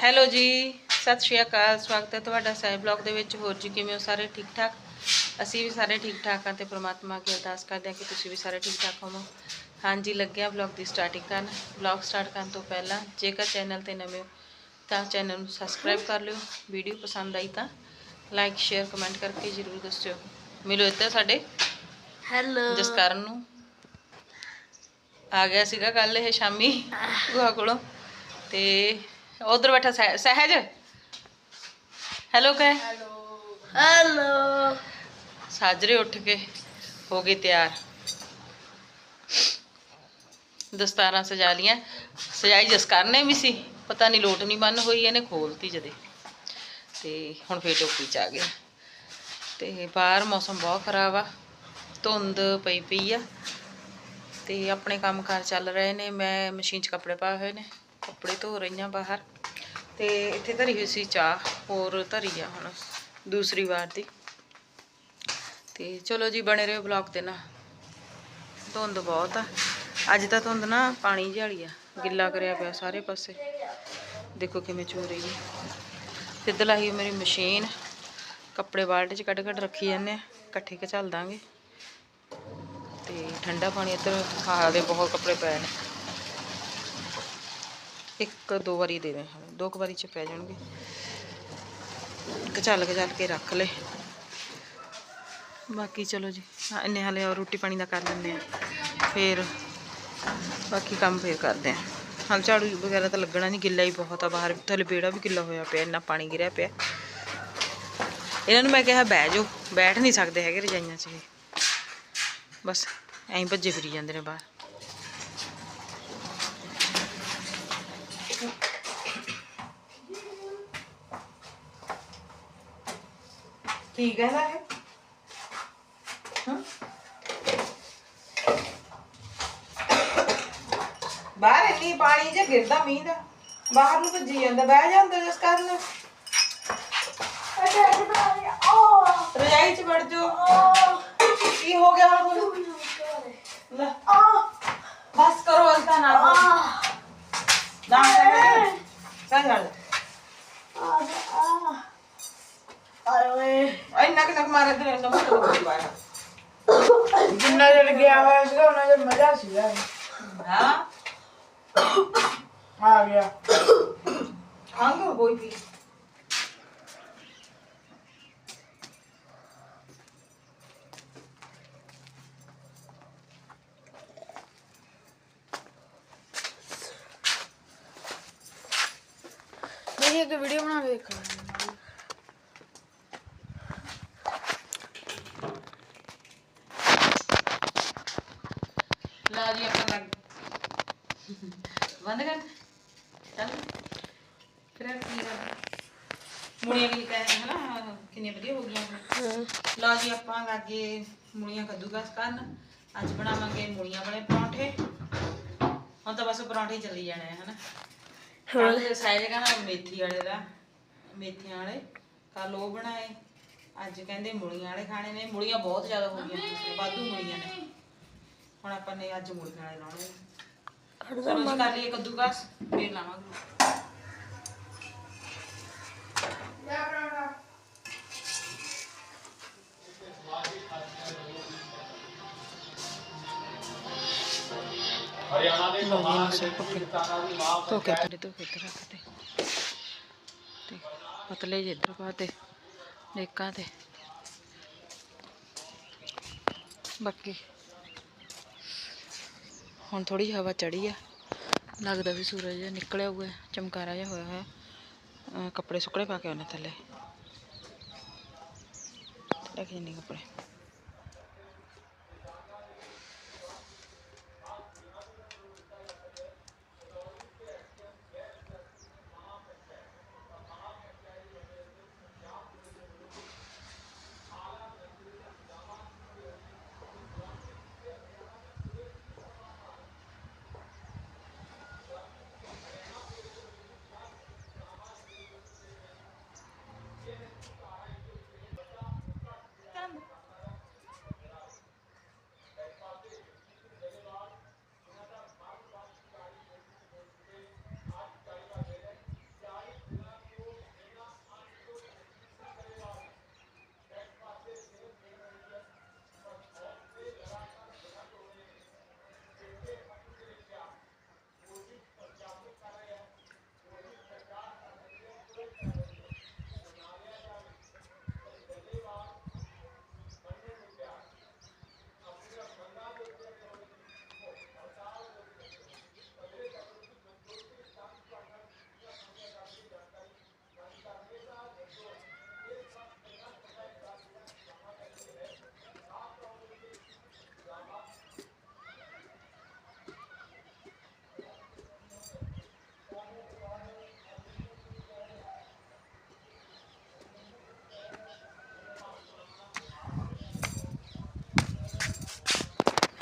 Hello ਜੀ ਸਤਿ ਸ਼੍ਰੀ ਅਕਾਲ ਸਵਾਗਤ ਹੈ ਤੁਹਾਡਾ ਸਾਹਿਬ ਬਲੌਗ ਦੇ ਵਿੱਚ। ਹੋਰ ਜੀ ਕਿਵੇਂ ਹੋ ਸਾਰੇ? ਠੀਕ ਠਾਕ ਅਸੀਂ ਵੀ ਸਾਰੇ ਠੀਕ ਠਾਕ ਹਾਂ ਤੇ ਪ੍ਰਮਾਤਮਾ ਅੱਗੇ ਅਰਦਾਸ ਕਰਦੇ ਹਾਂ ਕਿ ਤੁਸੀਂ ਵੀ ਸਾਰੇ ਠੀਕ ਠਾਕ ਹੋਵੋ। ਹਾਂਜੀ ਲੱਗਿਆ ਬਲੌਗ ਦੀ ਸਟਾਰਟਿੰਗ ਕਰਨ। ਬਲੌਗ ਸਟਾਰਟ ਕਰਨ ਤੋਂ ਪਹਿਲਾਂ ਜੇਕਰ ਚੈਨਲ ਤੇ ਨਵੇਂ ਹੋ ਤਾਂ ਚੈਨਲ ਨੂੰ ਸਬਸਕ੍ਰਾਈਬ ਕਰ ਲਿਓ। ਵੀਡੀਓ ਪਸੰਦ ਆਈ ਤਾਂ ਲਾਈਕ ਸ਼ੇਅਰ ਕਮੈਂਟ ਕਰਕੇ ਜਰੂਰ ਦੱਸਿਓ। ਮਿਲੋ ਇੱਧਰ ਸਾਡੇ। ਹੈਲੋ ਜਸਕਰਨ ਨੂੰ। ਆ ਗਿਆ ਸੀਗਾ ਕੱਲ ਇਹ ਸ਼ਾਮੀ ਗੁਹਾ ਕੋਲੋਂ। ਤੇ ਉਧਰ ਬੈਠਾ ਸਹਿ- ਸਹਿਜ? ਹੈਲੋ ਕਹੇ? ਹੈਲੋ ਸਾਜਰੇ ਉੱਠ ਕੇ ਹੋ ਗਏ ਤਿਆਰ। ਦਸਤਾਰਾਂ ਸਜਾ ਲੀਆਂ ਸਜਾਈ ਜਸਕਰਨ ਨੇ ਵੀ ਸੀ। ਪਤਾ ਨਹੀਂ ਲੋਟ ਨਹੀਂ ਬੰਨ ਹੋਈ ਇਹਨੇ ਖੋਲਤੀ ਜਦੇ। ਤੇ ਹੁਣ ਫੇਰ ਟੋਪੀ ਚ ਆ ਗਿਆ। ਤੇ ਬਾਹਰ ਮੌਸਮ ਬਹੁਤ ਖਰਾਬ ਆ। ਧੁੰਦ ਪਈ ਪਈ ਆ। ਤੇ ਆਪਣੇ ਕੰਮਕਾਰ ਚੱਲ ਰਹੇ ਨੇ। ਮੈਂ ਮਸ਼ੀਨ 'ਚ ਕੱਪੜੇ ਪਾਏ ਹੋਏ ਨੇ। ਕੱਪੜੇ ਧੋ ਰਹੀਆਂ ਬਾਹਰ। ਤੇ ਇੱਥੇ ਧਰੀ ਹੋਈ ਸੀ ਚਾਹ, ਹੋਰ ਧਰੀ ਆ ਹੁਣ ਦੂਸਰੀ ਵਾਰ ਦੀ। ਤੇ ਚਲੋ ਜੀ, ਬਣੇ ਰਹੋ ਬਲੌਗ ਤੇ ਨਾ ਧੁੰਦ ਬਹੁਤ ਆ। ਅੱਜ ਤਾਂ ਧੁੰਦ ਨਾ ਪਾਣੀ ਝਾਲੀ ਆ। ਗਿੱਲਾ ਕਰਿਆ ਪਿਆ ਸਾਰੇ ਪਾਸੇ। ਦੇਖੋ ਕਿਵੇਂ ਚੋ ਰਹੀ ਹੈ ਸਿੱਧ ਲਾਈ ਮੇਰੀ ਮਸ਼ੀਨ। ਕੱਪੜੇ ਬਾਲਟੀ 'ਚ ਕੱਢ ਕੱਢ ਰੱਖੀ ਜਾਂਦੇ ਆ। ਇਕੱਠੇ ਕੇ ਚੱਲ ਦਾਂਗੇ। ਤੇ ਠੰਡਾ ਪਾਣੀ ਇੱਧਰ ਹਾਲ ਦੇ, ਬਹੁਤ ਕੱਪੜੇ ਪਏ ਨੇ। ਇੱਕ ਦੋ ਵਾਰੀ ਦੇ ਦੇ ਦੋ ਕੁ ਵਾਰੀ ਚ ਪੈ ਜਾਣਗੇ। ਕਚਲ ਕਚਲ ਕੇ ਰੱਖ ਲੈ। ਬਾਕੀ ਚਲੋ ਜੀ ਇੰਨੇ ਹਾਲੇ ਹੋਰ ਰੋਟੀ ਪਾਣੀ ਦਾ ਕਰ ਲੈਂਦੇ ਆ ਫਿਰ ਬਾਕੀ ਕੰਮ ਫੇਰ ਕਰਦੇ ਆ ਹਾਂ, ਝਾੜੂ ਵਗੈਰਾ ਤਾਂ ਲੱਗਣਾ ਨਹੀਂ ਗਿੱਲਾ ਹੀ ਬਹੁਤ ਆ ਬਾਹਰ। ਥੱਲੇ ਬੇੜਾ ਵੀ ਗਿੱਲਾ ਹੋਇਆ ਪਿਆ, ਇੰਨਾ ਪਾਣੀ ਗਿਰਿਆ ਪਿਆ। ਇਹਨਾਂ ਨੂੰ ਮੈਂ ਕਿਹਾ ਬਹਿ ਜਾਓ, ਬੈਠ ਨਹੀਂ ਸਕਦੇ ਹੈਗੇ ਰਜਾਈਆਂ 'ਚ ਇਹ ਬਸ ਐਂ ਭੱਜੇ ਫਿਰੀ ਜਾਂਦੇ ਨੇ ਬਾਹਰ। ਕੀ ਕਹਿੰਦਾ ਹੈ ਬਾਹਰ ਇੰਨੀ ਪਾਣੀ ਜੇ ਗਿਰਦਾ ਮੀਂਹ ਦਾ ਬਾਹਰ ਨੂੰ ਭੱਜੀ ਜਾਂਦਾ ਬਹਿ ਜਾਂਦਾ ਜਿਸ ਕਰਨ। ਰਜਾਈ ਚ ਵੜ ਜਾ ਕੀ ਹੋ ਗਿਆ ਹੁਣ ਲੈ ਬਸ ਕਰੋ ਅਲਤਾ ਨਾ ਨਾ ਕਰ ਕਰ ਇੰਨਾ ਕਿ ਨਕ ਮਾਰੇ ਤੇ ਇੰਨਾ ਮੁੱਕ ਹੋ ਗਿਆ ਜਿੰਨਾ ਜਲ ਗਿਆ ਹੋਇਆ ਸੀਗਾ ਉਹਨਾਂ ਦਾ ਮਜ਼ਾ ਸੀਗਾ ਹਾਂ ਆ ਗਿਆ ਖਾਂਗੇ ਕੋਈ ਵੀ ਮੇਰੀ ਇੱਕ ਵੀਡੀਓ ਬਣਾ ਕੇ ਦੇਖਾਂ। ਲਾ ਜੀ ਆਪਾਂ ਲੱਗ ਬੰਦ ਕਰ ਚੱਲ ਫਿਰ ਕੀ ਕਰ ਮੁੜੀਆਂ ਵੀ ਕਹਿੰਦੇ ਹਨਾ ਵਧੀਆ ਹੋ ਗਈਆਂ ਹੁਣ। ਲਓ ਜੀ ਆਪਾਂ ਲਾਗੇ ਮੁੜੀਆਂ ਕੱਦੂਕਸ ਕਰਨ। ਅੱਜ ਬਣਾਵਾਂਗੇ ਮੁੜੀਆਂ ਵਾਲੇ ਪਰੌਂਠੇ। ਹੁਣ ਤਾਂ ਬਸ ਪਰੌਂਠੇ ਹੀ ਚੱਲੀ ਜਾਣੇ ਆ ਹਨਾ? ਕੱਲ ਦੇ ਸਾਇਜ ਕਹਿੰਦਾ ਮੇਥੀ ਵਾਲੇ ਦਾ। ਮੇਥੀਆਂ ਵਾਲੇ। ਕੱਲ ਉਹ ਬਣਾਏ। ਅੱਜ ਕਹਿੰਦੇ ਮੁੜੀਆਂ ਵਾਲੇ ਖਾਣੇ ਨੇ। ਮੁੜੀਆਂ ਬਹੁਤ ਜ਼ਿਆਦਾ ਹੋ ਗਈਆਂ ਵਾਧੂ ਮੁੜੀਆਂ ਨੇ। ਹੁਣ ਆਪਾਂ ਨੇ ਅੱਜ ਮੁੜੀਆਂ ਵਾਲੇ ਲਾਉਣੇ ਨੇ। ਜੀ ਕਰ ਲਈਏ ਕੱਦੂਕਸ ਫੇਰ ਲਾਵਾਂਗੇ। ਹਰਿਆਣਾ ਦੇ ਲੋਕਾਂ ਸੇ ਪੱਕੇ ਧੋ ਕੇ ਤੇਰੇ ਧੋ ਕੇ ਇੱਧਰ ਰੱਖ ਦੇ ਤੇ ਪਤਲੇ ਜਿਹੇ ਇੱਧਰ ਪਾ ਦੇ ਨੇਕਾਂ ਤੇ ਬਾਕੀ ਹੁਣ ਥੋੜੀ ਹਵਾ ਚੜੀ ਆ ਲੱਗਦਾ ਵੀ ਸੂਰਜ ਜਿਹਾ ਨਿਕਲਿਆ ਹੋਇਆ ਹੈ, ਚਮਕਾਰਾ ਜਿਹਾ ਹੋਇਆ ਹੋਇਆ ਅਹ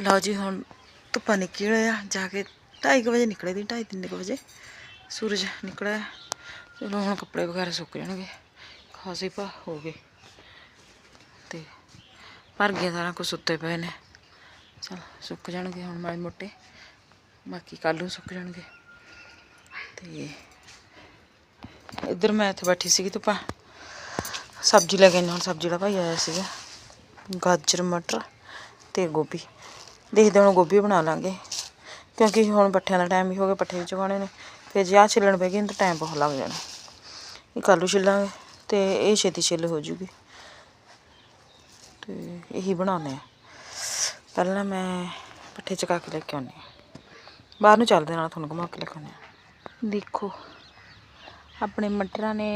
ਲਓ ਜੀ ਹੁਣ ਧੁੱਪਾਂ ਨਿਕਲੇ ਆ। ਜਾ ਕੇ 2:30 ਵਜੇ ਨਿਕਲੇ ਦੀ 2:30 3 ਵਜੇ। ਸੂਰਜ ਨਿਕਲਿਆ। ਚਲੋ ਹੁਣ ਕੱਪੜੇ ਵਗੈਰਾ ਸੁੱਕ ਜਾਣਗੇ। ਖਾਸੇ ਪਾ ਹੋ ਗਏ। ਤੇ ਭਰ ਗਿਆ ਸਾਰਾ ਕੁਝ ਸੁੱਤੇ ਪਏ ਨੇ। ਚਲ ਸੁੱਕ ਜਾਣਗੇ ਹੁਣ ਮਾੜੇ ਮੋਟੇ। ਬਾਕੀ ਕੱਲ੍ਹ ਨੂੰ ਸੁੱਕ ਜਾਣਗੇ। ਤੇ ਇੱਧਰ ਮੈਂ ਇੱਥੇ ਬੈਠੀ ਸੀਗੀ ਧੁੱਪਾਂ। ਸਬਜ਼ੀ ਲੈ ਕੇ ਆਈ ਹਾਂ, ਹੁਣ ਸਬਜ਼ੀ ਦਾ ਭਾਈ ਆਇਆ ਸੀਗਾ। ਗਾਜਰ ਮਟਰ ਤੇ ਗੋਭੀ। ਦੇਖਦੇ ਹੁਣ ਗੋਭੀ ਬਣਾ ਲਾਂਗੇ। ਕਿਉਂਕਿ ਹੁਣ ਪੱਠਿਆਂ ਦਾ ਟਾਈਮ ਵੀ ਹੋ ਗਿਆ, ਪੱਠੇ ਵੀ ਚੁਗਾਉਣੇ ਨੇ। ਫਿਰ ਜੇ ਆਹ ਛਿੱਲਣ ਪੈ ਗਏ ਤਾਂ ਟਾਈਮ ਬਹੁਤ ਲੱਗ ਜਾਣਾ। ਇਹ ਕੱਲ੍ਹ ਨੂੰ ਛਿੱਲਾਂਗੇ ਤੇ ਇਹ ਛੇਤੀ ਛਿੱਲ ਹੋ ਜੂਗੀ। ਤੇ ਇਹੀ ਬਣਾਉਂਦੇ ਆ ਪਹਿਲਾਂ ਮੈਂ ਪੱਠੇ ਚਕਾ ਕੇ ਲੈ ਕੇ ਆਉਂਦੀ ਹਾਂ। ਬਾਹਰ ਨੂੰ ਚੱਲਦੇ ਨਾਲ ਤੁਹਾਨੂੰ ਘੁਮਾ ਕੇ ਲੈ ਕੇ ਆਉਂਦੇ ਹਾਂ। ਦੇਖੋ, ਆਪਣੇ ਮਟਰਾਂ ਨੇ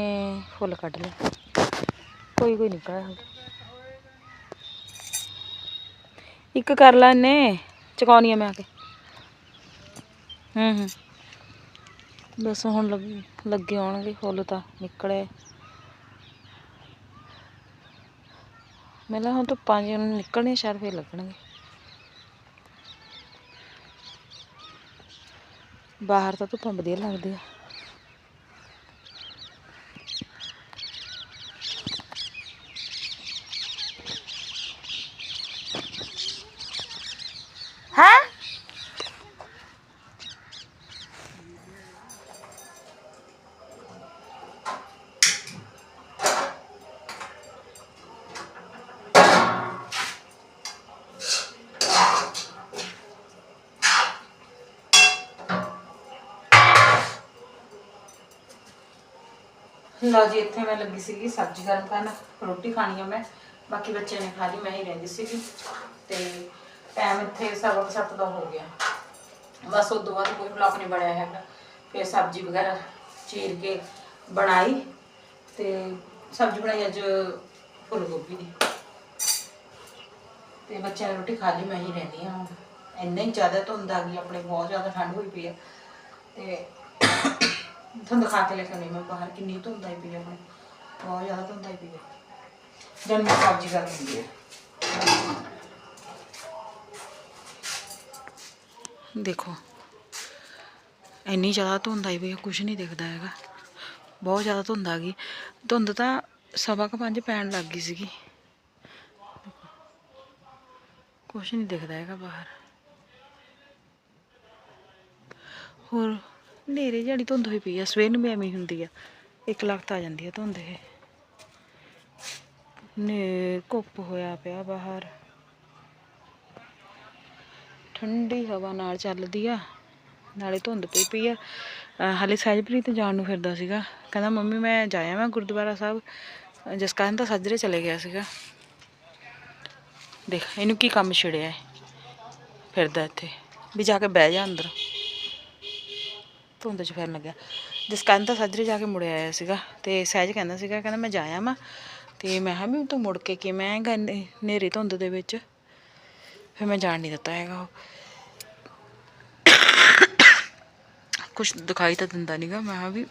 ਫੁੱਲ ਕੱਢ ਲਏ। ਕੋਈ ਕੋਈ ਨਿਕਲਿਆ ਹੋਇਆ ਇੱਕ ਕਰ ਲੈ ਨੇ ਚਕਾਉਣੀ ਆ ਮੈਂ ਆ ਕੇ। ਹੂੰ ਹੂੰ। ਬਸ ਹੁਣ ਲੱਗ- ਲੱਗੇ ਆਉਣਗੇ, ਫੁੱਲ ਤਾਂ ਨਿਕਲੇ। ਮੇਲਾ ਹੁਣ ਧੁੱਪਾਂ ਜਿਹੇ ਨੂੰ ਨਿਕਲਣੇ, ਸ਼ਾਇਦ ਫੇਰ ਲੱਗਣਗੇ। ਬਾਹਰ ਤਾਂ ਧੁੱਪਾਂ ਵਧੀਆ ਲੱਗਦੀ ਆ ਲਓ ਜੀ, ਇੱਥੇ ਮੈਂ ਲੱਗੀ ਸੀਗੀ ਸਬਜ਼ੀ ਗਰਮ ਕਰਨ, ਰੋਟੀ ਖਾਣੀ ਆ ਮੈਂ, ਬਾਕੀ ਬੱਚਿਆਂ ਨੇ ਖਾ ਲਈ, ਮੈਂ ਹੀ ਰਹਿੰਦੀ ਸੀਗੀ ਤੇ ਟਾਈਮ ਇੱਥੇ ਸਵਾ ਸੱਤ ਦਾ ਹੋ ਗਿਆ। ਬਸ ਉਸ ਤੋਂ ਬਾਅਦ ਕੋਈ ਬਲੌਕ ਨਹੀਂ ਬਣਿਆ ਹੈਗਾ, ਫਿਰ ਸਬਜ਼ੀ ਵਗੈਰਾ ਚੀਰ ਕੇ ਬਣਾਈ ਤੇ ਸਬਜ਼ੀ ਬਣਾਈ ਅੱਜ ਫੁੱਲ ਗੋਭੀ ਦੀ। ਤੇ ਬੱਚਿਆਂ ਨੇ ਰੋਟੀ ਖਾ ਲਈ, ਮੈਂ ਹੀ ਰਹਿੰਦੀ ਹਾਂ ਇੰਨਾ ਹੀ ਜ਼ਿਆਦਾ ਧੁੰਦ ਆ ਗਈ, ਆਪਣੇ ਬਹੁਤ ਜ਼ਿਆਦਾ ਠੰਡ ਹੋਈ ਪਈ ਆ। ਤੇ ਤੁਹਾਨੂੰ ਦਿਖਾ ਕੇ ਲੈ ਕੇ ਆਉਂਦੀ ਮੈਂ ਬਾਹਰ ਕਿੰਨੀ ਧੁੰਦ ਆਈ ਪਈ ਆ ਆਪਣੇ ਬਹੁਤ ਜ਼ਿਆਦਾ ਧੁੰਦ ਆਈ ਪਈ ਆ ਜਦ ਮੈਂ ਸਬਜ਼ੀ ਕਰ ਦਿੰਦੀ ਆ ਦੇਖੋ ਇੰਨੀ ਜ਼ਿਆਦਾ ਧੁੰਦ ਆਈ ਪਈ ਆ ਕੁਝ ਨਹੀਂ ਦਿਖਦਾ ਹੈਗਾ ਬਹੁਤ ਜ਼ਿਆਦਾ ਧੁੰਦ ਆ ਗਈ ਧੁੰਦ ਤਾਂ ਸਵਾ ਕੁ ਪੰਜ ਪੈਣ ਲੱਗ ਗਈ ਸੀਗੀ ਕੁਝ ਨਹੀਂ ਦਿਖਦਾ ਹੈਗਾ ਬਾਹਰ ਹੋਰ ਹਨੇਰੇ ਜਿਹੜੀ ਧੁੰਦ ਹੋਈ ਪਈ ਆ, ਸਵੇਰ ਨੂੰ ਵੀ ਐਵੇਂ ਹੁੰਦੀ ਆ। ਇੱਕ ਲੱਖ ਆ ਜਾਂਦੀ ਆ ਧੁੰਦ ਇਹ। ਨੇ ਧੁੱਪ ਹੋਇਆ ਪਿਆ ਬਾਹਰ। ਠੰਡੀ ਹਵਾ ਨਾਲ ਚੱਲਦੀ ਆ, ਨਾਲੇ ਧੁੰਦ ਪਈ ਪਈ ਆ। ਹਾਲੇ ਸਹਿਜਪ੍ਰੀਤ ਜਾਣ ਨੂੰ ਫਿਰਦਾ ਸੀਗਾ। ਕਹਿੰਦਾ, ਮੰਮੀ, ਮੈਂ ਜਾਇਆ ਮੈਂ ਗੁਰਦੁਆਰਾ ਸਾਹਿਬ। ਅਹ ਜਿਸ ਕਾਰਨ ਤਾਂ ਸੱਜਰੇ ਚਲੇ ਗਿਆ ਸੀਗਾ। ਦੇਖ, ਇਹਨੂੰ ਕੀ ਕੰਮ ਛਿੜਿਆ ਹੈ ਫਿਰਦਾ ਇੱਥੇ। ਵੀ ਜਾ ਕੇ ਬਹਿ ਜਾ ਅੰਦਰ। ਧੁੰਦ 'ਚ ਫਿਰਨ ਲੱਗਿਆ ਜਿਸ ਕਾਰਨ ਤਾਂ ਸੱਜਰੇ ਜਾ ਕੇ ਮੁੜ ਆਇਆ ਸੀਗਾ ਤੇ ਸਹਿਜ ਕਹਿੰਦਾ ਸੀਗਾ, ਕਹਿੰਦਾ ਮੈਂ ਜਾਇਆ ਮੈਂ ਤੇ ਮੈਂ ਕਿਹਾ ਵੀ ਤੂੰ ਮੁੜ ਕੇ ਕਿਵੇਂ ਆਏਗਾ ਇੰਨੇ ਧੁੰਦ ਦੇ ਵਿੱਚ। ਫਿਰ ਮੈਂ ਜਾਣ ਨਹੀਂ ਦਿੱਤਾ ਹੈਗਾ ਉਹ। ਕੁਝ ਦਿਖਾਈ ਤਾਂ ਦਿੰਦਾ ਨਹੀਂਗਾ ਮੈਂ ਕਿਹਾ ਵੀ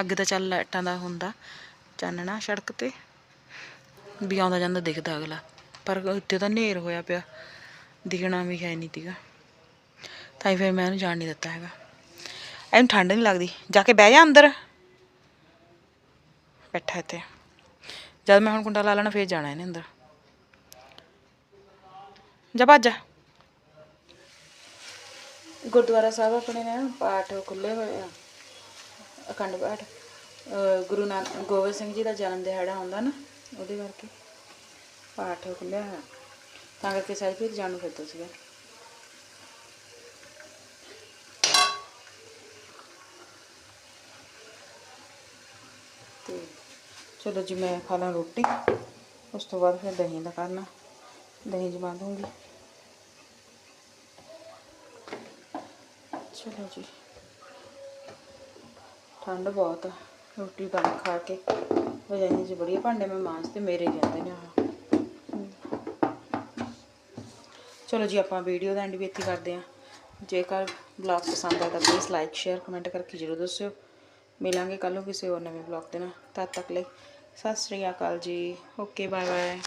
ਅੱਗ ਤਾਂ ਚੱਲ ਲਾਈਟਾਂ ਦਾ ਹੁੰਦਾ, ਚਾਨਣਾ ਸੜਕ ਤੇ। ਵੀ ਆਉਂਦਾ ਜਾਂਦਾ ਦਿਖਦਾ ਅਗਲਾ, ਪਰ ਉੱਤੇ ਤਾਂ ਹਨੇਰ ਹੋਇਆ ਪਿਆ, ਦਿਖਣਾ ਵੀ ਹੈ ਨਹੀਂ ਤੀਗਾ ਤਾਂ ਹੀ ਫਿਰ ਮੈਂ ਉਹਨੂੰ ਜਾਣ ਨਹੀਂ ਦਿੱਤਾ ਹੈਗਾ। ਇਹਨੂੰ ਠੰਡ ਨਹੀਂ ਲੱਗਦੀ। ਜਾ ਕੇ ਬਹਿ ਜਾ ਅੰਦਰ। ਬੈਠਾ ਇੱਥੇ। ਜਦ ਮੈਂ ਹੁਣ ਕੁੰਡਾ ਲਾ ਲੈਣਾ, ਫੇਰ ਜਾਣਾ ਇਹਨੇ ਅੰਦਰ। ਜਾ ਭੱਜ। ਗੁਰਦੁਆਰਾ ਸਾਹਿਬ ਆਪਣੇ ਨੇ ਪਾਠ ਖੁੱਲੇ ਹੋਏ ਆ। ਅਖੰਡ ਪਾਠ। ਗੁਰੂ ਨਾਨਕ ਗੋਬਿੰਦ ਸਿੰਘ ਜੀ ਦਾ ਜਨਮ ਦਿਹਾੜਾ ਹੁੰਦਾ ਨਾ, ਉਹਦੇ ਕਰਕੇ ਪਾਠ ਖੁੱਲਿਆ ਹੋਇਆ। ਤਾਂ ਕਰਕੇ ਸਾਰੇ ਫਿਰ ਜਾਣੂ ਨੂੰ ਫਿਰਦਾ ਸੀਗਾ ਤੇ ਚਲੋ ਜੀ ਮੈਂ ਖਾ ਲਾਂ ਰੋਟੀ। ਉਸ ਤੋਂ ਬਾਅਦ ਫਿਰ ਦਹੀਂ ਦਾ ਕਰਨਾ। ਦਹੀਂ ਜਮਾ ਦੂੰਗੀ ਚਲੋ ਜੀ। ਠੰਡ ਬਹੁਤ ਆ। ਰੋਟੀ ਪਾਣੀ ਖਾ ਕੇ। ਵਜਾਈਆਂ ਜੀ ਬੜੀ ਭਾਂਡੇ ਮੈਂ ਮਾਂਸ ਤੇ ਮੇਰੇ ਜਾਂਦੇ ਰਹਿੰਦੇ ਨੇ ਆਹ। ਚਲੋ ਜੀ ਆਪਾਂ ਵੀਡੀਓ ਦਾ ਐਂਡ ਵੀ ਇੱਥੇ ਕਰਦੇ ਹਾਂ। ਜੇਕਰ ਬਲੌਗ ਪਸੰਦ ਆਇਆ ਤਾਂ ਪਲੀਜ਼ ਲਾਈਕ ਸ਼ੇਅਰ ਕਮੈਂਟ ਕਰਕੇ ਜਰੂਰ ਦੱਸਿਓ। ਮਿਲਾਂਗੇ ਕੱਲ੍ਹ ਨੂੰ ਕਿਸੇ ਹੋਰ ਨਵੇਂ ਬਲੌਗ ਦੇ ਨਾਲ ਤਦ ਤੱਕ ਲਈ ਸਤਿ ਸ੍ਰੀ ਅਕਾਲ ਜੀ। Okay bye bye